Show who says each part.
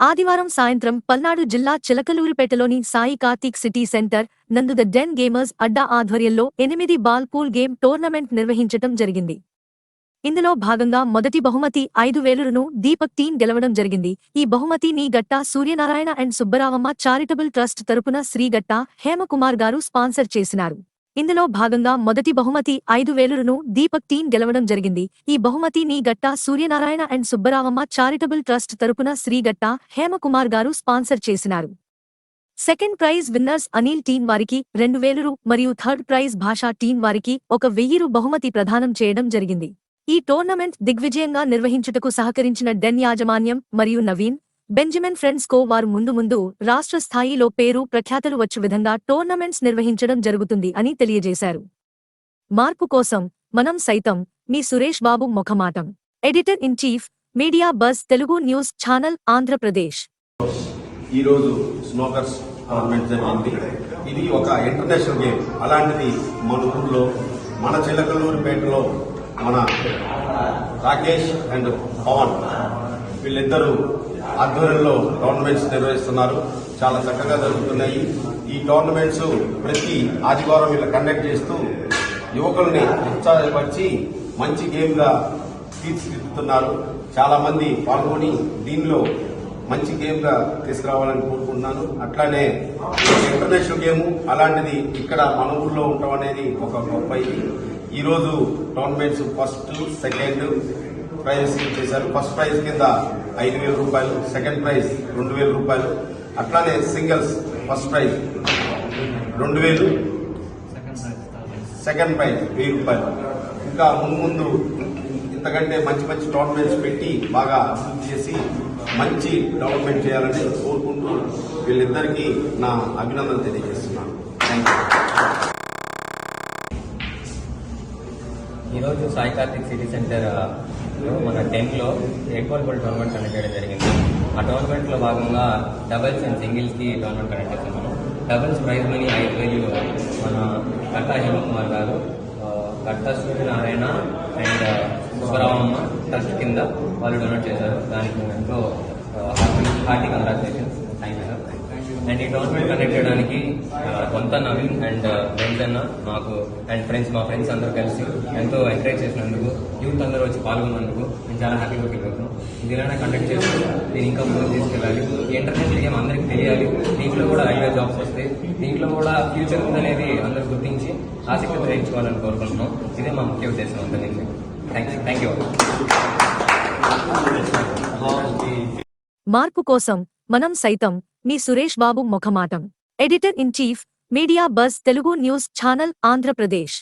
Speaker 1: ఆదివారం సాయంత్రం పల్నాడు జిల్లా చిలకలూరిపేటలోని సాయి కార్తీక్ సిటీ సెంటర్ నందు ద డెన్ గేమర్స్ అడ్డా ఆధ్వర్యంలో ఎనిమిది బాల్ పూల్ గేమ్ టోర్నమెంట్ నిర్వహించటం జరిగింది. ఇందులో భాగంగా మొదటి బహుమతి ఐదు వేలును దీపక్ టీం గెలవడం జరిగింది. ఈ బహుమతి నీ Gatta Suryanarayana and Subbaravamma charitable trust తరపున శ్రీగట్ట హేమకుమార్ గారు స్పాన్సర్ చేసినారు. ఇందులో భాగంగా మొదటి బహుమతి ఐదు వేలును దీపక్ టీం గెలవడం జరిగింది. ఈ బహుమతి నీ Gatta Suryanarayana and Subbaravamma charitable trust తరపున శ్రీగట్టా హేమకుమార్ గారు స్పాన్సర్ చేసినారు. Second prize winners Anil team వారికి రెండు వేలురు మరియు థర్డ్ ప్రైజ్ భాషా టీం వారికి ఒక వెయ్యిరు బహుమతి ప్రదానం చేయడం జరిగింది. ఈ టోర్నమెంట్ దిగ్విజయంగా నిర్వహించుటకు సహకరించిన డెన్ యాజమాన్యం మరియు నవీన్ బెంజమిన్ ఫ్రెండ్స్ కో వారు ముందు ముందు రాష్ట్ర స్థాయిలో పేరు ప్రఖ్యాతలు వచ్చు విధంగా టోర్నమెంట్స్ నిర్వహించడం జరుగుతుంది అని తెలియజేశారు. మార్పు కోసం మనం సైతం మీ Suresh Babu ముఖమాటం. Editor in chief media bus Telugu news channel Andhra Pradesh.
Speaker 2: ఈరోజు స్నోకర్స్ టోర్నమెంట్ జరిగింది ఇది ఒక ఇంటర్నేషనల్ గేమ్. అలాంటిది మన ఊర్లో మన చిలకలూరిపేటలో మన రాకేష్ అండ్ పవన్. వీళ్ళిద్దరూ ఆధ్వర్యంలో టోర్నమెంట్స్ నిర్వహిస్తున్నారు. చాలా చక్కగా జరుగుతున్నాయి. ఈ టోర్నమెంట్స్ ప్రతి ఆదివారం వీళ్ళు కండక్ట్ చేస్తూ యువకుల్ని ఉత్సాహపరిచి మంచి గేమ్గా తీర్చిదిద్దుతున్నారు. చాలామంది పాల్గొని దీనిలో మంచి గేమ్గా తీసుకురావాలని కోరుకుంటున్నాను. అట్లానే ఇంటర్నేషనల్ గేమ్ అలాంటిది ఇక్కడ మన ఊర్లో ఉండటం అనేది ఒక గొప్ప ఈరోజు టోర్నమెంట్స్ ఫస్ట్ సెకండ్ ప్రైజెస్ చేశారు. ఫస్ట్ ప్రైజ్ కింద ఐదు వేల రూపాయలు సెకండ్ ప్రైజ్ రెండు వేల రూపాయలు. అట్లానే సింగిల్స్ ఫస్ట్ ప్రైజ్ రెండు వేలు సెకండ్ ప్రైజ్ వెయ్యి రూపాయలు. ఇంకా ముందు ముందు ఇంతకంటే మంచి మంచి టోర్నమెంట్స్ పెట్టి బాగా అభివృద్ధి చేసి మంచి డెవలప్మెంట్ చేయాలని కోరుకుంటూ వీళ్ళిద్దరికీ నా అభినందనలు తెలియజేస్తున్నాను. థ్యాంక్ యూ
Speaker 3: ఈరోజు సాయి కార్తిక్ సిటీ సెంటర్లో మన టెన్లో eight ball ball tournament conduct చేయడం జరిగింది. ఆ టోర్నమెంట్లో భాగంగా డబుల్స్ అండ్ సింగిల్స్కి టోర్నమెంట్ కండక్ట్ చేస్తున్నాము డబుల్స్ ప్రైజ్ మనీ ఐదు వేలు మన కట్టా హేమకుమార్ గారు కట్టా సూర్యనారాయణ అండ్ సుబ్బరామమ్మ ట్రస్ట్ కింద వాళ్ళు డొనేట్ చేశారు. దానికి ఎంతో hearty congratulations thank you sir and ఈ టోర్నమెంట్ కండక్ట్ చేయడానికి ఆ, నవీన్ అండ్ uh, ఫ్రెండ్స్ అన్న. మాకు అండ్ ఫ్రెండ్స్ మా ఫ్రెండ్స్ అందరూ కలిసి ఎంతో ఎంకరేజ్ చేసినందుకు యూత్ అందరూ వచ్చి పాల్గొన్నందుకు నేను చాలా హ్యాపీగా ఫీల్ అవుతున్నాను. ఇది ఇలానే కండక్ట్ చేసి నేను ఇంకా ముందుకు తీసుకెళ్ళాలి. ఈ ఇంటర్నేషనల్ గేమ్ అందరికి తెలియాలి. దీంట్లో కూడా రైల్వే జాబ్స్ వస్తాయి దీంట్లో కూడా ఫ్యూచర్ ఉందనేది అందరూ గుర్తించి ఆసక్తి గ్రహించుకోవాలని కోరుకుంటున్నాం. ఇదే మా ముఖ్య ఉద్దేశం అంతా దీనికి థ్యాంక్ యూ థ్యాంక్ యూ
Speaker 1: మార్పు కోసం మనం సైతం మీ Suresh Babu ముఖమాటం. Editor in chief media bus Telugu news channel Andhra Pradesh